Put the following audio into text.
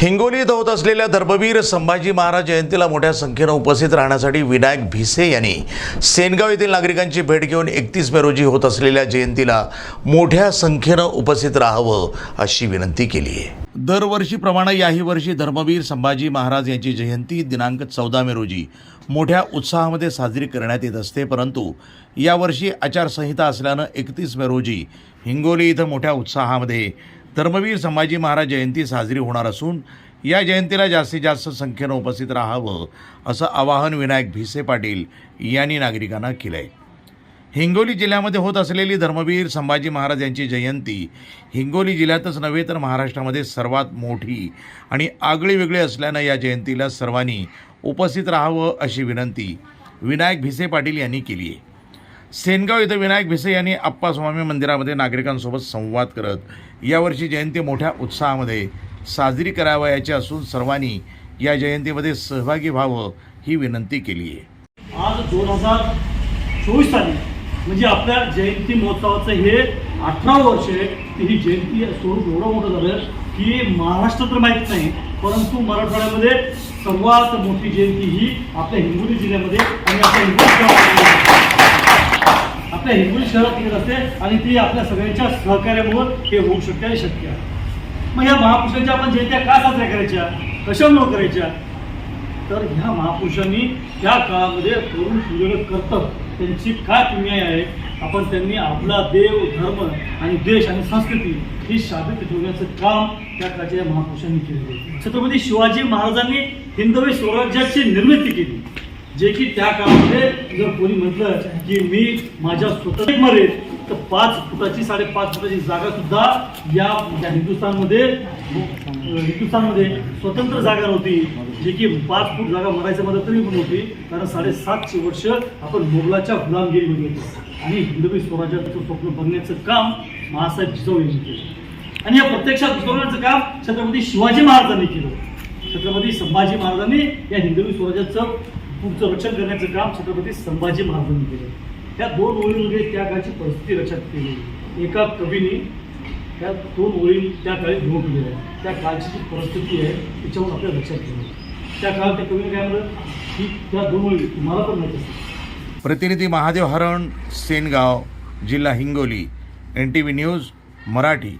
हिंगोलीत होत असलेल्या धर्मवीर संभाजी महाराज जयंतीला मोठ्या संख्येनं उपस्थित राहण्यासाठी विनायक भिसे यांनी सेनगाव येथील नागरिकांची भेट घेऊन एकतीस मे रोजी होत असलेल्या जयंतीला मोठ्या संख्येनं उपस्थित राहावं अशी विनंती केली आहे. दरवर्षीप्रमाणे याही वर्षी धर्मवीर संभाजी महाराज यांची जयंती दिनांक चौदा मे रोजी मोठ्या उत्साहामध्ये साजरी करण्यात येत असते. परंतु यावर्षी आचारसंहिता असल्यानं एकतीस मे रोजी हिंगोली इथं मोठ्या उत्साहामध्ये धर्मवीर संभाजी महाराज जयंती साजरी होणार असून या जयंतीला जास्तीत जास्त संख्येनं उपस्थित राहावं असं आवाहन विनायक भिसे पाटील यांनी नागरिकांना केलं आहे हिंगोली जिल्ह्यामध्ये होत असलेली धर्मवीर संभाजी महाराज यांची जयंती हिंगोली जिल्ह्यातच नव्हे तर महाराष्ट्रामध्ये सर्वात मोठी आणि आगळी वेगळी असल्यानं या जयंतीला सर्वांनी उपस्थित राहावं अशी विनंती विनायक भिसे पाटील यांनी केली आहे सेनगाव इथं विनायक भिसे यांनी आप्पास्वामी मंदिरामध्ये नागरिकांसोबत संवाद करत यावर्षी जयंती मोठ्या उत्साहामध्ये साजरी करावयाची असून सर्वांनी या जयंतीमध्ये सहभागी व्हावं ही विनंती केली आहे. आज दोन हजार चोवीस साली म्हणजे आपल्या जयंती महोत्सवाचं हे अठरा वर्ष आहे ही जयंती स्वरूप एवढं मोठं झालं की महाराष्ट्र तर माहीत नाही परंतु मराठवाड्यामध्ये सर्वात मोठी जयंती ही आपल्या हिंगोली जिल्ह्यामध्ये आणि आपल्या हिंगोली आपल्या हिंगोली शहरात येत असते आणि ती आपल्या सगळ्यांच्या सहकार्यामुळं हे होऊ शकते आणि शक्य आहे. मग ह्या महापुरुषांच्या आपण जयंत्या का साजऱ्या करायच्या? कशामुळे करायच्या? तर ह्या महापुरुषांनी त्या काळामध्ये करून ठेवलेलं कर्तव्य त्यांची काय पुण्याई आहे? आपण त्यांनी आपला देव धर्म आणि देश आणि संस्कृती ही शाबित ठेवण्याचं काम त्या काळच्या या महापुरुषांनी केलेलं आहे छत्रपती शिवाजी महाराजांनी हिंदवी स्वराज्याची निर्मिती केली. जे की त्या काळामध्ये जर कोणी म्हटलं की मी माझ्या स्वतः मरेल तर पाच फुटाची साडेपाच फुटाची जागा सुद्धा या हिंदुस्थानमध्ये हिंदुस्थानमध्ये स्वतंत्र जागा नव्हती. जे की पाच फूट जागा मरायच्या मध्ये तरी पण होती कारण साडेसातशे वर्ष आपण मोगलाच्या गुलामगिरीमध्ये होतो. आणि हिंदवी स्वराज्याचं स्वप्न बघण्याचं काम महासाहेब जिजाऊ यांनी केलं. आणि या प्रत्यक्षात उतरवण्याचं काम छत्रपती शिवाजी महाराजांनी केलं. छत्रपती संभाजी महाराजांनी या हिंदवी स्वराज्याचं पुढचं रक्षण करण्याचं काम छत्रपती संभाजी महाराजांनी केलं. त्या दोन ओळींमध्ये त्या काळची परिस्थिती लक्षात केली. एका कवीने त्या दोन ओळी त्या काळी घेऊन केलेल्या आहेत. त्या काळची जी परिस्थिती आहे त्याच्यावर आपल्याला लक्षात ठेवलं त्या काळात त्या कवीने काय म्हणलं की त्या दोन ओळी तुम्हाला पण माहिती असतात प्रतिनिधी महादेव हरण सेनगाव जिल्हा Hingoli N T V news Marathi.